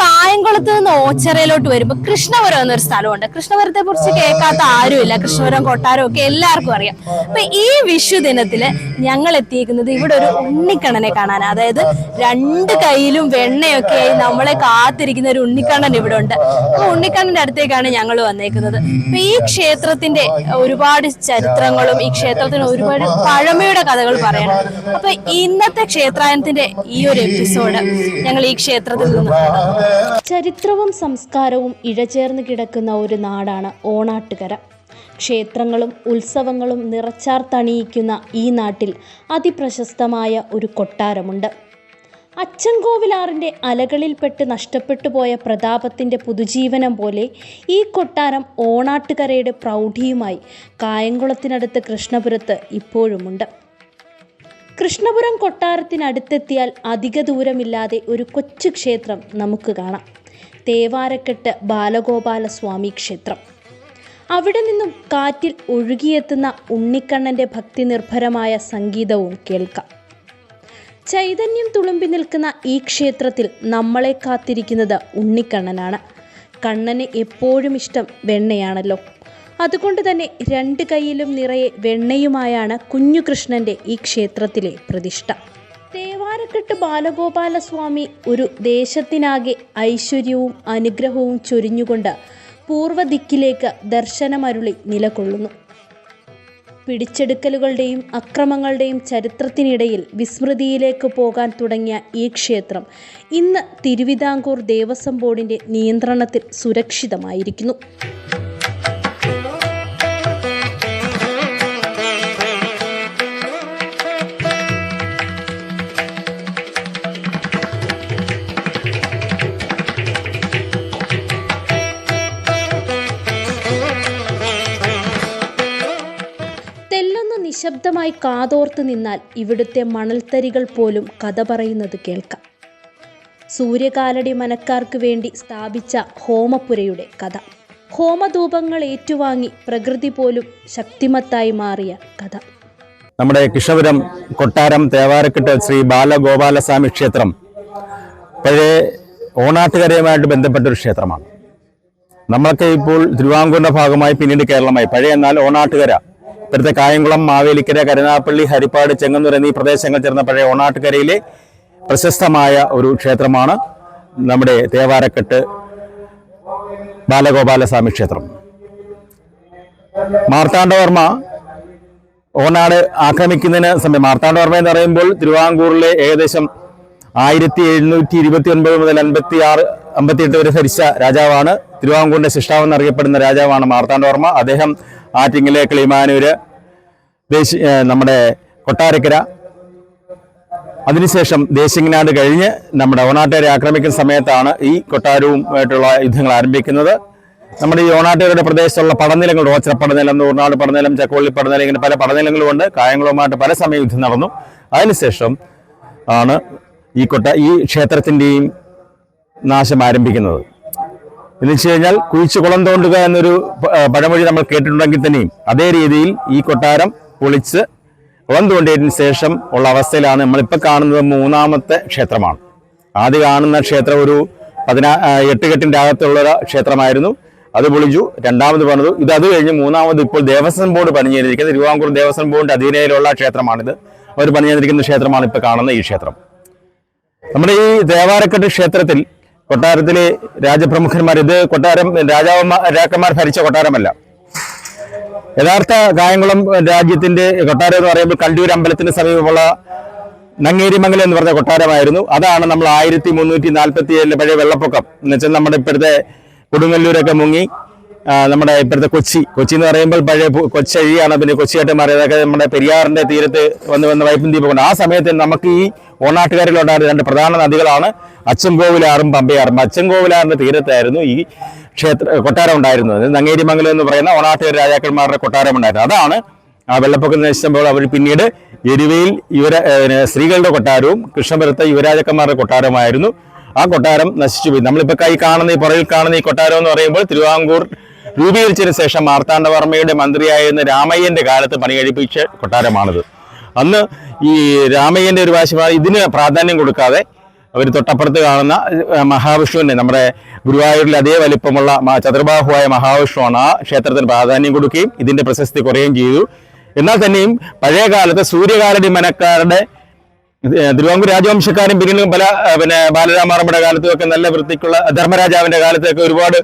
കായംകുളത്ത് നിന്ന് ഓച്ചറയിലോട്ട് വരുമ്പോ കൃഷ്ണപുരം എന്നൊരു സ്ഥലമുണ്ട്. കൃഷ്ണപുരത്തെ കുറിച്ച് കേൾക്കാത്ത ആരുമില്ല. കൃഷ്ണപുരം കൊട്ടാരം ഒക്കെ എല്ലാവർക്കും അറിയാം. അപ്പൊ ഈ വിഷു ദിനത്തിൽ ഞങ്ങൾ എത്തിയിരിക്കുന്നത് ഇവിടെ ഒരു ഉണ്ണിക്കണ്ണനെ കാണാൻ അതായത് രണ്ട് കയ്യിലും വെണ്ണയൊക്കെ ആയി നമ്മളെ കാത്തിരിക്കുന്ന ഒരു ഉണ്ണിക്കണ്ണൻ ഇവിടെ ഉണ്ട്. അപ്പൊ ഉണ്ണിക്കണ്ണന്റെ അടുത്തേക്കാണ് ഞങ്ങൾ വന്നേക്കുന്നത്. അപ്പൊ ഈ ക്ഷേത്രത്തിന്റെ ഒരുപാട് ചരിത്രങ്ങളും ഈ ക്ഷേത്രത്തിന് ഒരുപാട് പഴമയുടെ കഥകൾ പറയണം. അപ്പൊ ഇന്നത്തെ ക്ഷേത്രായനത്തിന്റെ ഈ ഒരു എപ്പിസോഡ് ഞങ്ങൾ ഈ ക്ഷേത്രത്തിൽ നിന്ന്. ചരിത്രവും സംസ്കാരവും ഇഴചേർന്ന് കിടക്കുന്ന ഒരു നാടാണ് ഓണാട്ടുകര. ക്ഷേത്രങ്ങളും ഉത്സവങ്ങളും നിറച്ചാർത്തണിയിക്കുന്ന ഈ നാട്ടിൽ അതിപ്രശസ്തമായ ഒരു കൊട്ടാരമുണ്ട്. അച്ചൻകോവിലാറിന്റെ അലകളിൽപ്പെട്ട് നഷ്ടപ്പെട്ടു പോയ പ്രതാപത്തിന്റെ പുതുജീവനം പോലെ ഈ കൊട്ടാരം ഓണാട്ടുകരയുടെ പ്രൗഢിയുമായി കായംകുളത്തിനടുത്ത് കൃഷ്ണപുരത്ത് ഇപ്പോഴുമുണ്ട്. കൃഷ്ണപുരം കൊട്ടാരത്തിനടുത്തെത്തിയാൽ അധിക ദൂരമില്ലാതെ ഒരു കൊച്ചു ക്ഷേത്രം നമുക്ക് കാണാം. തേവാരക്കെട്ട് ബാലഗോപാല സ്വാമി ക്ഷേത്രം. അവിടെ നിന്നും കാറ്റിൽ ഒഴുകിയെത്തുന്ന ഉണ്ണിക്കണ്ണന്റെ ഭക്തി നിർഭരമായ സംഗീതവും കേൾക്കാം. ചൈതന്യം തുളുമ്പി നിൽക്കുന്ന ഈ ക്ഷേത്രത്തിൽ നമ്മളെ കാത്തിരിക്കുന്നത് ഉണ്ണിക്കണ്ണനാണ്. കണ്ണന് എപ്പോഴും ഇഷ്ടം വെണ്ണയാണല്ലോ. അതുകൊണ്ട് തന്നെ രണ്ട് കൈയിലും നിറയെ വെണ്ണയുമായാണ് കുഞ്ഞുകൃഷ്ണന്റെ ഈ ക്ഷേത്രത്തിലെ പ്രതിഷ്ഠ. തേവാരക്കെട്ട് ബാലഗോപാലസ്വാമി ഒരു ദേശത്തിനാകെ ഐശ്വര്യവും അനുഗ്രഹവും ചൊരിഞ്ഞുകൊണ്ട് പൂർവദിക്കിലേക്ക് ദർശനമരുളി നിലകൊള്ളുന്നു. പിടിച്ചെടുക്കലുകളുടെയും അക്രമങ്ങളുടെയും ചരിത്രത്തിനിടയിൽ വിസ്മൃതിയിലേക്ക് പോകാൻ തുടങ്ങിയ ഈ ക്ഷേത്രം ഇന്ന് തിരുവിതാംകൂർ ദേവസ്വം ബോർഡിന്റെ നിയന്ത്രണത്തിൽ സുരക്ഷിതമായിരിക്കുന്നു. നിശബ്ദമായി കാതോർത്ത് നിന്നാൽ ഇവിടുത്തെ മണൽത്തരികൾ പോലും കഥ പറയുന്നത് കേൾക്കാം. സൂര്യകാലടി മനക്കാർക്ക് വേണ്ടി സ്ഥാപിച്ച ഹോമപുരയുടെ കഥ. ഹോമധൂപങ്ങൾ ഏറ്റുവാങ്ങി പ്രകൃതി പോലും ശക്തിമത്തായി മാറിയ കഥ. നമ്മുടെ കിഷപുരം കൊട്ടാരം തേവാരക്കെട്ട് ശ്രീ ബാലഗോപാലസ്വാമി ക്ഷേത്രം പഴയ ഓണാട്ടുകരയുമായിട്ട് ബന്ധപ്പെട്ട ഒരു ക്ഷേത്രമാണ്. നമ്മൾക്ക് ഇപ്പോൾ തിരുവാങ്കൂറിന്റെ ഭാഗമായി പിന്നീട് കേരളമായി. പഴയ എന്നാൽ ഓണാട്ടുകര. ഇപ്പോഴത്തെ കായംകുളം മാവേലിക്കര കരുനാപ്പള്ളി ഹരിപ്പാട് ചെങ്ങന്നൂർ എന്നീ പ്രദേശങ്ങൾ ചേർന്ന പഴയ ഓണാട്ടുകരയിലെ പ്രശസ്തമായ ഒരു ക്ഷേത്രമാണ് നമ്മുടെ തേവാരക്കെട്ട് ബാലഗോപാലസ്വാമി ക്ഷേത്രം. മാർത്താണ്ഡവർമ്മ ഓണാട് ആക്രമിക്കുന്നതിന് സമയം. മാർത്താണ്ഡവർമ്മ എന്ന് പറയുമ്പോൾ തിരുവാങ്കൂറിലെ ഏകദേശം ആയിരത്തി എഴുന്നൂറ്റി ഇരുപത്തി ഒൻപത് മുതൽ അൻപത്തി ആറ് അമ്പത്തിയെട്ട് വരെ ഭരിച്ച രാജാവാണ്. തിരുവാങ്കൂറിന്റെ ശിഷ്ടാവെന്ന് അറിയപ്പെടുന്ന രാജാവാണ് മാർത്താണ്ഡവർമ്മ. അദ്ദേഹം ആറ്റിങ്ങിലെ കിളിമാനൂര് ദേശീയ നമ്മുടെ കൊട്ടാരക്കര. അതിനുശേഷം ദേശിങ്ങനാട് കഴിഞ്ഞ് നമ്മുടെ ഓണാട്ടുകാരെ ആക്രമിക്കുന്ന സമയത്താണ് ഈ കൊട്ടാരവുമായിട്ടുള്ള യുദ്ധങ്ങൾ ആരംഭിക്കുന്നത്. നമ്മുടെ ഈ ഓണാട്ടുകാരുടെ പ്രദേശത്തുള്ള പടനിലങ്ങൾ ഓച്ചറ പടനിലം നൂർനാട് പടനിലം ചക്കോളി പടനിലം ഇങ്ങനെ പല പടനിലങ്ങളുമുണ്ട്. കായംകുളവുമായിട്ട് പല സമയം യുദ്ധം നടന്നു. അതിനുശേഷം ആണ് ഈ കൊട്ട ഈ ക്ഷേത്രത്തിന്റെയും നാശം ആരംഭിക്കുന്നത്. എന്ന് വെച്ച് കഴിഞ്ഞാൽ കുഴിച്ചു കുളം തോണ്ടുക എന്നൊരു പഴമൊഴി നമ്മൾ കേട്ടിട്ടുണ്ടെങ്കിൽ തന്നെയും അതേ രീതിയിൽ ഈ കൊട്ടാരം പൊളിച്ച് കുളം തോണ്ടിയതിന് ശേഷം ഉള്ള അവസ്ഥയിലാണ് നമ്മളിപ്പോൾ കാണുന്നത് മൂന്നാമത്തെ ക്ഷേത്രമാണ്. ആദ്യം കാണുന്ന ക്ഷേത്രം ഒരു പതിനാ എട്ടുകെട്ടിന്റെ എട്ട് അകത്തുള്ള ക്ഷേത്രമായിരുന്നു. അത് പൊളിച്ചു രണ്ടാമത് പണിതു. ഇത് അത് കഴിഞ്ഞ് മൂന്നാമത് ഇപ്പോൾ ദേവസ്വം ബോർഡ് പണിഞ്ഞിരിക്കുന്നത് തിരുവാങ്കൂർ ദേവസ്വം ബോർഡിന്റെ അധീനയിലുള്ള ക്ഷേത്രമാണിത്. അവർ പണിഞ്ഞിരിക്കുന്ന ക്ഷേത്രമാണ് ഇപ്പോൾ കാണുന്ന ഈ ക്ഷേത്രം. നമ്മുടെ ഈ ദേവാരക്കെട്ട് ക്ഷേത്രത്തിൽ കൊട്ടാരത്തിലെ രാജപ്രമുഖന്മാർ. ഇത് കൊട്ടാരം രാജാവന്മാർ രാജാക്കന്മാർ ഭരിച്ച കൊട്ടാരമല്ല. യഥാർത്ഥ കായംകുളം രാജ്യത്തിന്റെ കൊട്ടാരം എന്ന് പറയുമ്പോൾ കണ്ടൂർ അമ്പലത്തിന് സമീപമുള്ള നങ്ങേരിമംഗലം എന്ന് പറഞ്ഞ കൊട്ടാരമായിരുന്നു. അതാണ് നമ്മൾ ആയിരത്തി മുന്നൂറ്റി നാൽപ്പത്തി ഏഴിലെ പഴയ വെള്ളപ്പൊക്കം. എന്ന് വെച്ചാൽ നമ്മുടെ ഇപ്പോഴത്തെ കൊടുങ്ങല്ലൂരൊക്കെ മുങ്ങി. നമ്മുടെ ഇപ്പോഴത്തെ കൊച്ചി. കൊച്ചി എന്ന് പറയുമ്പോൾ പഴയ കൊച്ചഴിയാണ് പിന്നെ കൊച്ചിയായിട്ട് മാറിയതൊക്കെ നമ്മുടെ പെരിയാറിന്റെ തീരത്ത് വന്ന് വന്ന് വൈപ്പും ദീപമുണ്ട് ആ സമയത്ത് നമുക്ക് ഈ ഓണാട്ടുകാരിലുണ്ടായിരുന്ന രണ്ട് പ്രധാന നദികളാണ് അച്ചൻകോവിലാറും പമ്പയാറും. അച്ചൻകോവിലാറിന്റെ തീരത്തായിരുന്നു ഈ ക്ഷേത്ര കൊട്ടാരം ഉണ്ടായിരുന്നത്. നങ്ങേരിമംഗലം എന്ന് പറയുന്ന ഓണാട്ടുകാർ രാജാക്കന്മാരുടെ കൊട്ടാരം ഉണ്ടായിരുന്നത് അതാണ് ആ വെള്ളപ്പൊക്കം നശിച്ചപ്പോൾ അവർ പിന്നീട് എരുവയിൽ യുവര സ്ത്രീകളുടെ കൊട്ടാരവും കൃഷ്ണപുരത്തെ യുവരാജക്കന്മാരുടെ കൊട്ടാരമായിരുന്നു ആ കൊട്ടാരം നശിച്ചു പോയി. നമ്മളിപ്പോൾ കൈ കാണുന്ന ഈ പുറകിൽ കാണുന്ന ഈ കൊട്ടാരം എന്ന് പറയുമ്പോൾ തിരുവാങ്കൂർ രൂപീകരിച്ചതിന് ശേഷം മാർത്താണ്ഡവർമ്മയുടെ മന്ത്രിയായിരുന്ന രാമയ്യന്റെ കാലത്ത് പണി കഴിപ്പിച്ച കൊട്ടാരമാണിത്. അന്ന് ഈ രാമയ്യന്റെ ഒരു വാശിമാണ് ഇതിന് പ്രാധാന്യം കൊടുക്കാതെ അവർ തൊട്ടപ്പുറത്ത് കാണുന്ന ഏഹ്, മഹാവിഷ്ണുവിനെ നമ്മുടെ ഗുരുവായൂരിൽ അതേ വലിപ്പമുള്ള ചതുർബാഹുവായ മഹാവിഷ്ണുവാണ് ആ ക്ഷേത്രത്തിന് പ്രാധാന്യം കൊടുക്കുകയും ഇതിന്റെ പ്രശസ്തി കുറയുകയും ചെയ്തു. എന്നാൽ തന്നെയും പഴയ കാലത്ത് സൂര്യകാലടി മനക്കാരുടെ തിരുവാങ്കൂർ രാജവംശക്കാരും പിന്നീട് പല പിന്നെ ബാലരാമാറമ്മയുടെ കാലത്തും ഒക്കെ നല്ല വൃത്തിക്കുള്ള ധർമ്മരാജാവിന്റെ കാലത്തൊക്കെ ഒരുപാട്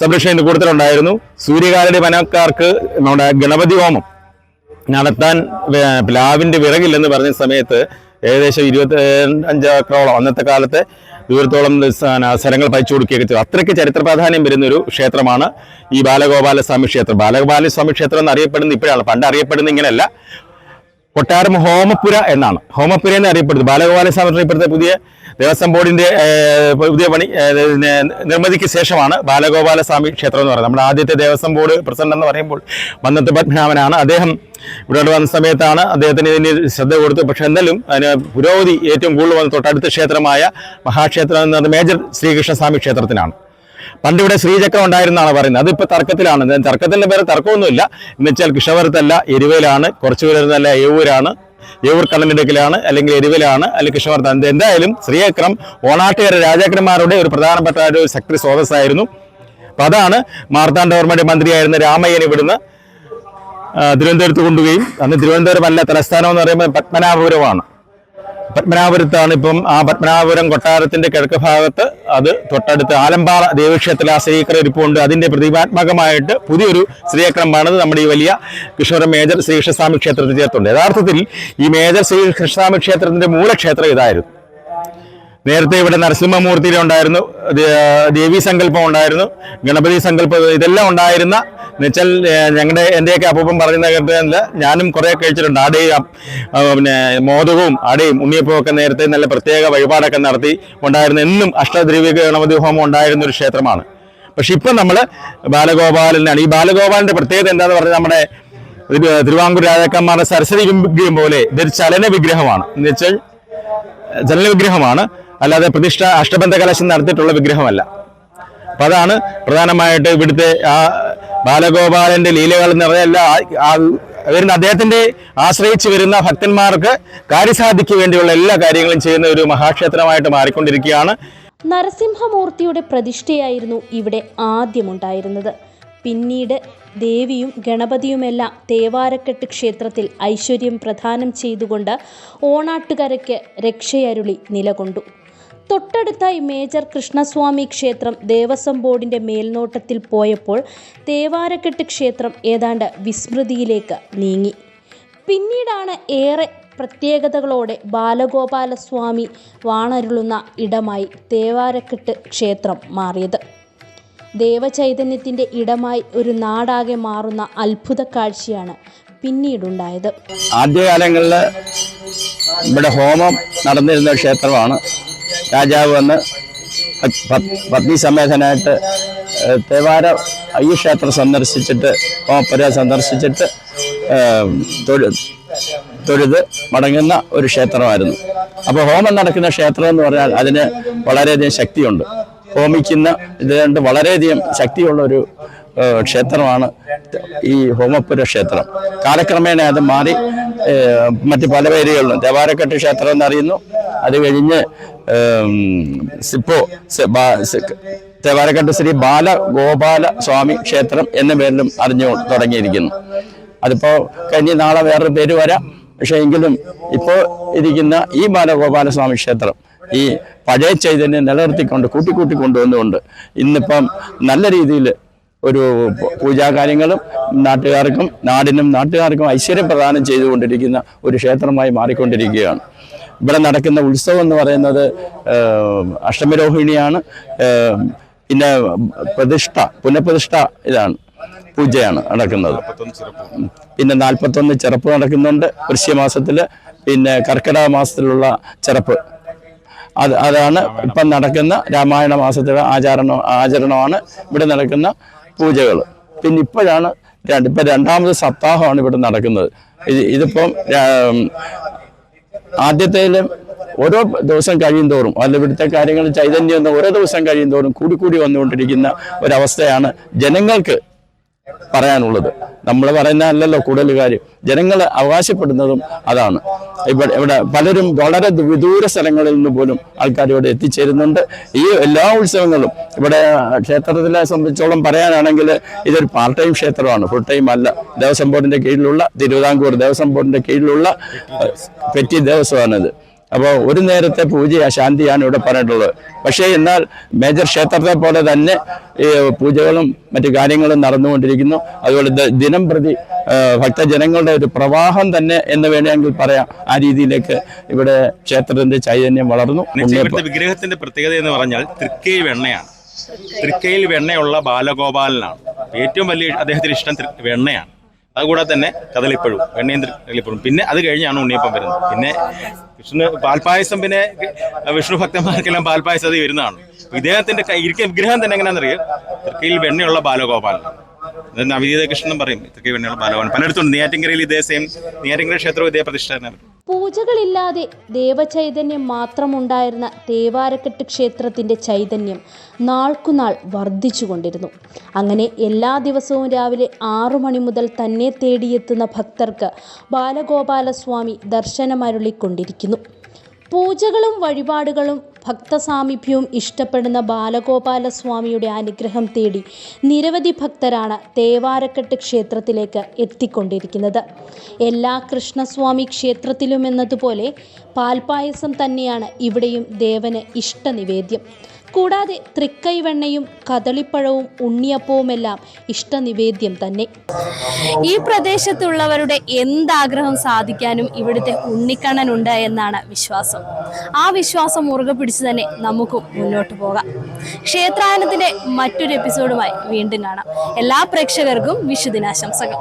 സംരക്ഷണം കൂട്ടത്തിലുണ്ടായിരുന്നു സൂര്യകാലടി വനക്കാർക്ക് നമ്മുടെ ഗണപതി ഹോമം നടത്താൻ പ്ലാവിന്റെ വിറകില്ലെന്ന് പറഞ്ഞ സമയത്ത് ഏകദേശം ഇരുപത്തി അഞ്ചേക്കറോളം അന്നത്തെ കാലത്തെ ദൂരത്തോളം സ്ഥലങ്ങൾ പയച്ചു കൊടുക്കുകയൊക്കെ ചെയ്തു. അത്രയ്ക്ക് ചരിത്ര പ്രാധാന്യം വരുന്ന ഒരു ക്ഷേത്രമാണ് ഈ ബാലഗോപാലസ്വാമി ക്ഷേത്രം. ബാലഗോപാലസ്വാമി ക്ഷേത്രം എന്ന് അറിയപ്പെടുന്നത് ഇപ്പോഴാണ്. പണ്ട് അറിയപ്പെടുന്ന ഇങ്ങനെയല്ല. കൊട്ടാരം ഹോമപുര എന്നാണ്. ഹോമപുര എന്ന് അറിയപ്പെടുന്നത്. ബാലഗോപാലസ്വാമി അറിയപ്പെടുന്ന പുതിയ ദേവസ്വം ബോർഡിന്റെ ഏഹ്, പുതിയ പണി നിർമ്മിതിക്ക് ശേഷമാണ് ബാലഗോപാലസ്വാമി ക്ഷേത്രം എന്ന് പറയുന്നത്. നമ്മുടെ ആദ്യത്തെ ദേവസ്വം ബോർഡ് പ്രസിഡന്റ് എന്ന് പറയുമ്പോൾ മന്നത്ത് പത്മനാഭനാണ്. അദ്ദേഹം ഇവിടെ വന്ന സമയത്താണ് അദ്ദേഹത്തിന് ഇതിന് ശ്രദ്ധ കൊടുത്തു. പക്ഷെ എന്നാലും അതിന് പുരോഗതി ഏറ്റവും കൂടുതൽ വന്ന തൊട്ടടുത്ത ക്ഷേത്രമായ മഹാക്ഷേത്രം എന്ന് മേജർ ശ്രീകൃഷ്ണസ്വാമി ക്ഷേത്രത്തിനാണ്. പണ്ട് ഇവിടെ ശ്രീചക്രം ഉണ്ടായിരുന്നാണ് പറയുന്നത്. അതിപ്പോ തർക്കത്തിലാണ്. തർക്കത്തിന്റെ പേര് തർക്കമൊന്നുമില്ല. എന്ന് വെച്ചാൽ കൃഷ്ണപുരത്തല്ല എരുവയിലാണ് കുറച്ചു പേരുന്നല്ല ഏവൂരാണ്. ഏവൂർ കണ്ണനിടുക്കിലാണ് അല്ലെങ്കിൽ എരിവിലാണ് അല്ലെങ്കിൽ കൃഷ്ണവർദ്ധൻ. എന്തായാലും ശ്രീചക്രം ഓണാട്ടുകാര രാജാക്കന്മാരുടെ ഒരു പ്രധാനപ്പെട്ട ഒരു ശക്തി സ്രോതസ്സായിരുന്നു. അപ്പൊ അതാണ് മാർത്താണ്ഡവർമ്മയുടെ മന്ത്രിയായിരുന്ന രാമയ്യൻ ഇവിടുന്ന് തിരുവനന്തപുരത്ത് കൊണ്ടുപോയി. അന്ന് തിരുവനന്തപുരം അല്ല തലസ്ഥാനം എന്ന് പറയുമ്പോൾ പത്മനാഭപുരമാണ്. പത്മനാഭപുരത്താണ് ഇപ്പം ആ പത്മനാഭപുരം കൊട്ടാരത്തിന്റെ കിഴക്ക് ഭാഗത്ത് അത് തൊട്ടടുത്ത് ആലമ്പാറ ദേവീക്ഷേത്രത്തിൽ ആ ശ്രീക്കര ഇരിപ്പുണ്ട്. അതിന്റെ പ്രതീകാത്മകമായിട്ട് പുതിയൊരു ശ്രീചക്രം പണിത് നമ്മുടെ ഈ വലിയ കൃഷ്ണപുരം മേജർ ശ്രീകൃഷ്ണസ്വാമി ക്ഷേത്രത്തിൽ ചേർത്തുണ്ട്. യഥാർത്ഥത്തിൽ ഈ മേജർ ശ്രീകൃഷ്ണസ്വാമി ക്ഷേത്രത്തിന്റെ മൂലക്ഷേത്രം ഇതായിരുന്നു. നേരത്തെ ഇവിടെ നരസിംഹമൂർത്തിയിൽ ഉണ്ടായിരുന്നു ദേവി സങ്കല്പം ഉണ്ടായിരുന്നു ഗണപതി സങ്കല്പം ഇതെല്ലാം ഉണ്ടായിരുന്ന എന്നുവെച്ചാൽ ഞങ്ങളുടെ എന്റെയൊക്കെ അപ്പം പറയുന്ന കേട്ടതല്ല ഞാനും കുറേ കഴിച്ചിട്ടുണ്ട് ആടയും പിന്നെ മോദകവും ആടയും ഉണ്ണിയപ്പവും ഒക്കെ നേരത്തെ നല്ല പ്രത്യേക വഴിപാടൊക്കെ നടത്തി ഉണ്ടായിരുന്ന എന്നും അഷ്ടദ്രവ്യ ഗണപതി ഹോമം ഉണ്ടായിരുന്ന ഒരു ക്ഷേത്രമാണ്. പക്ഷെ ഇപ്പം നമ്മൾ ബാലഗോപാലനാണ് ഈ ബാലഗോപാലിന്റെ പ്രത്യേകത എന്താണെന്ന് പറഞ്ഞാൽ നമ്മുടെ തിരുവാങ്കൂർ രാജാക്കന്മാരുടെ സരസ്വതി വിഗ്രഹം പോലെ ഇതൊരു ചലന വിഗ്രഹമാണ്. എന്ന് വെച്ചാൽ ചലന വിഗ്രഹമാണ്. അല്ലാതെ പ്രതിഷ്ഠ അഷ്ടബന്ധ കലശം നടത്തിയിട്ടുള്ള വിഗ്രഹമല്ല. അപ്പൊ അതാണ് പ്രധാനമായിട്ട് ഇവിടുത്തെ ആ ബാലഗോപാലന്റെ ലീലകൾ എന്ന് പറഞ്ഞാൽ വരുന്ന അദ്ദേഹത്തിന്റെ ആശ്രയിച്ച് വരുന്ന ഭക്തന്മാർക്ക് കാര്യസാധിക്ക് വേണ്ടിയുള്ള എല്ലാ കാര്യങ്ങളും ചെയ്യുന്ന ഒരു മഹാക്ഷേത്രമായിട്ട് മാറിക്കൊണ്ടിരിക്കുകയാണ്. നരസിംഹമൂർത്തിയുടെ പ്രതിഷ്ഠയായിരുന്നു ഇവിടെ ആദ്യമുണ്ടായിരുന്നത്. പിന്നീട് ദേവിയും ഗണപതിയുമെല്ലാം തേവാരക്കെട്ട് ക്ഷേത്രത്തിൽ ഐശ്വര്യം പ്രദാനം ചെയ്തുകൊണ്ട് ഓണാട്ടുകരയ്ക്ക് രക്ഷയരുളി നിലകൊണ്ടു. തൊട്ടടുത്തായി മേജർ കൃഷ്ണസ്വാമി ക്ഷേത്രം ദേവസ്വം ബോർഡിന്റെ മേൽനോട്ടത്തിൽ പോയപ്പോൾ തേവാരക്കെട്ട് ക്ഷേത്രം ഏതാണ്ട് വിസ്മൃതിയിലേക്ക് നീങ്ങി. പിന്നീടാണ് ഏറെ പ്രത്യേകതകളോടെ ബാലഗോപാലസ്വാമി വാണരുളുന്ന ഇടമായി തേവാരക്കെട്ട് ക്ഷേത്രം മാറിയത്. ദേവചൈതന്യത്തിന്റെ ഇടമായി ഒരു നാടാകെ മാറുന്ന അത്ഭുത കാഴ്ചയാണ് പിന്നീടുണ്ടായത്. ആദ്യകാലങ്ങളിൽ ഇവിടെ ഹോമം നടന്നിരുന്ന ക്ഷേത്രമാണ്. രാജാവ് വന്ന് പത്നി സമേതനായിട്ട് തേവാര ഈ ക്ഷേത്രം സന്ദർശിച്ചിട്ട് ഓപ്പര സന്ദർശിച്ചിട്ട് തൊഴു തൊഴുത് മടങ്ങുന്ന ഒരു ക്ഷേത്രമായിരുന്നു. അപ്പോൾ ഹോമം നടക്കുന്ന ക്ഷേത്രം എന്ന് പറഞ്ഞാൽ അതിന് വളരെയധികം ശക്തിയുണ്ട്. ഹോമിക്കുന്ന ഇതുകൊണ്ട് വളരെയധികം ശക്തിയുള്ള ഒരു ക്ഷേത്രമാണ് ഈ ഹോമപുര ക്ഷേത്രം. കാലക്രമേണ അത് മാറി മറ്റ് പല പേരുകളിലും ദേവാരക്കെട്ട് ക്ഷേത്രം എന്നറിയുന്നു. അത് കഴിഞ്ഞ് സിപ്പോ തേവാരക്കെട്ട് ശ്രീ ബാലഗോപാല സ്വാമി ക്ഷേത്രം എന്ന പേരിലും അറിഞ്ഞു തുടങ്ങിയിരിക്കുന്നു. അതിപ്പോ കഴിഞ്ഞ് നാളെ വേറൊരു പേര് വരാം. പക്ഷേ എങ്കിലും ഇപ്പോൾ ഇരിക്കുന്ന ഈ ബാലഗോപാല സ്വാമി ക്ഷേത്രം ഈ പഴയ ചൈതന്യം നിലനിർത്തിക്കൊണ്ട് കൂട്ടിക്കൂട്ടി കൊണ്ടുവന്നുകൊണ്ട് ഇന്നിപ്പം നല്ല രീതിയിൽ ഒരു പൂജാ പൂജാകാര്യങ്ങളും നാട്ടുകാർക്കും നാടിനും നാട്ടുകാർക്കും ഐശ്വര്യം പ്രദാനം ചെയ്തുകൊണ്ടിരിക്കുന്ന ഒരു ക്ഷേത്രമായി മാറിക്കൊണ്ടിരിക്കുകയാണ്. ഇവിടെ നടക്കുന്ന ഉത്സവം എന്ന് പറയുന്നത് അഷ്ടമരോഹിണിയാണ്. പിന്നെ പ്രതിഷ്ഠ പുനഃപ്രതിഷ്ഠ ഇതാണ് പൂജയാണ് നടക്കുന്നത്. പിന്നെ നാൽപ്പത്തൊന്ന് ചെറുപ്പ് നടക്കുന്നുണ്ട് വൃശ്യമാസത്തിൽ പിന്നെ കർക്കിടക മാസത്തിലുള്ള ചെറുപ്പ്. അത് അതാണ് ഇപ്പം നടക്കുന്ന രാമായണ മാസത്തിലെ ആചാരണ ആചരണമാണ് ഇവിടെ നടക്കുന്ന പൂജകൾ. പിന്നെ ഇപ്പോഴാണ് രണ്ട് ഇപ്പം രണ്ടാമത് സപ്താഹമാണ് ഇവിടെ നടക്കുന്നത്. ഇത് ഇതിപ്പം ആദ്യത്തേലും ഓരോ ദിവസം കഴിയും തോറും അല്ല ഇവിടുത്തെ കാര്യങ്ങൾ ചൈതന്യം ഓരോ ദിവസം കഴിയും തോറും കൂടി കൂടി വന്നുകൊണ്ടിരിക്കുന്ന ഒരവസ്ഥയാണ് ജനങ്ങൾക്ക് പറയാനുള്ളത്. നമ്മൾ പറയുന്ന അല്ലല്ലോ കൂടുതൽ കാര്യം. ജനങ്ങൾ അവകാശപ്പെടുന്നതും അതാണ്. ഇവിടെ ഇവിടെ പലരും വളരെ വിദൂര സ്ഥലങ്ങളിൽ നിന്ന് പോലും ആൾക്കാർ ഇവിടെ എത്തിച്ചേരുന്നുണ്ട്. ഈ എല്ലാ ഉത്സവങ്ങളും ഇവിടെ ക്ഷേത്രത്തിലെ സംബന്ധിച്ചോളം പറയാനാണെങ്കിൽ ഇതൊരു പാർട്ട് ടൈം ക്ഷേത്രമാണ്. ഫുൾ ടൈം അല്ല. ദേവസ്വം ബോർഡിന്റെ കീഴിലുള്ള തിരുവിതാംകൂർ ദേവസ്വം ബോർഡിന്റെ കീഴിലുള്ള പെറ്റി ദേവസ്വമാണിത്. അപ്പോൾ ഒരു നേരത്തെ പൂജയാ ശാന്തിയാണ് ഇവിടെ പറഞ്ഞിട്ടുള്ളത്. പക്ഷേ എന്നാൽ മേജർ ക്ഷേത്രത്തെ പോലെ തന്നെ ഈ പൂജകളും മറ്റു കാര്യങ്ങളും നടന്നുകൊണ്ടിരിക്കുന്നു. അതുപോലെ ദിനം പ്രതി ഭക്തജനങ്ങളുടെ ഒരു പ്രവാഹം തന്നെ എന്ന് വേണമെങ്കിൽ പറയാം. ആ രീതിയിലേക്ക് ഇവിടെ ക്ഷേത്രത്തിന്റെ ചൈതന്യം വളർന്നു. വിഗ്രഹത്തിന്റെ പ്രത്യേകത എന്ന് പറഞ്ഞാൽ തൃക്കൈ വെണ്ണയാണ്. തൃക്കൈയിൽ വെണ്ണയുള്ള ബാലഗോപാലനാണ്. ഏറ്റവും വലിയ അദ്ദേഹത്തിന് ഇഷ്ടം വെണ്ണയാണ്. അതുകൂടാതെ തന്നെ കഥളിപ്പഴും വെണ്ണയും കദളിപ്പഴും പിന്നെ അത് കഴിഞ്ഞാണ് ഉണ്ണിയപ്പം വരുന്നത്. പിന്നെ വിഷ്ണു പാൽപായസം പിന്നെ വിഷ്ണു ഭക്തന്മാർക്കെല്ലാം പാൽപായസം അത് വരുന്നതാണ്. ഇദ്ദേഹത്തിന്റെ ഇരിക്കുന്ന വിഗ്രഹം തന്നെ എങ്ങനെയാണെന്നറിയാം? തൃക്കയിൽ വെണ്ണയുള്ള ബാലഗോപാലൻ കൃഷ്ണൻ പറയും ഇതൊക്കെ വെണ്ണയുള്ള ബാലവാണ് പലയിടത്തും നെയ്യാറ്റിങ്കരയിൽ ഇതേ സെയിം നെയ്യാറ്റിങ്കര ക്ഷേത്രവും ഇതേ പ്രതിഷ്ഠ തന്നെയാണ് പൂജകളില്ലാതെ ദേവചൈതന്യം മാത്രമുണ്ടായിരുന്ന തേവാരക്കെട്ട് ക്ഷേത്രത്തിന്റെ ചൈതന്യം നാൾക്കുനാൾ വർദ്ധിച്ചുകൊണ്ടിരുന്നു. അങ്ങനെ എല്ലാ ദിവസവും രാവിലെ ആറു മണി മുതൽ തന്നെ തേടിയെത്തുന്ന ഭക്തർക്ക് ബാലഗോപാലസ്വാമി ദർശനമരുളിക്കൊണ്ടിരിക്കുന്നു. പൂജകളും വഴിപാടുകളും ഭക്തസാമീപ്യവും ഇഷ്ടപ്പെടുന്ന ബാലഗോപാലസ്വാമിയുടെ അനുഗ്രഹം തേടി നിരവധി ഭക്തരാണ് തേവാരക്കെട്ട് ക്ഷേത്രത്തിലേക്ക് എത്തിക്കൊണ്ടിരിക്കുന്നത്. എല്ലാ കൃഷ്ണസ്വാമി ക്ഷേത്രത്തിലും എന്നതുപോലെ പാൽപായസം തന്നെയാണ് ഇവിടെയും ദേവന് ഇഷ്ടനിവേദ്യം. കൂടാതെ തൃക്കൈവെണ്ണയും കദളിപ്പഴവും ഉണ്ണിയപ്പവുമെല്ലാം ഇഷ്ടനിവേദ്യം തന്നെ. ഈ പ്രദേശത്തുള്ളവരുടെ എന്താഗ്രഹം സാധിക്കാനും ഇവിടുത്തെ ഉണ്ണിക്കണ്ണനുണ്ട് എന്നാണ് വിശ്വാസം. ആ വിശ്വാസം മുറുകെ തന്നെ നമുക്കും മുന്നോട്ട് പോകാം. ക്ഷേത്രായനത്തിന്റെ മറ്റൊരു എപ്പിസോഡുമായി വീണ്ടും കാണാം. എല്ലാ പ്രേക്ഷകർക്കും വിഷുദിനാശംസകൾ.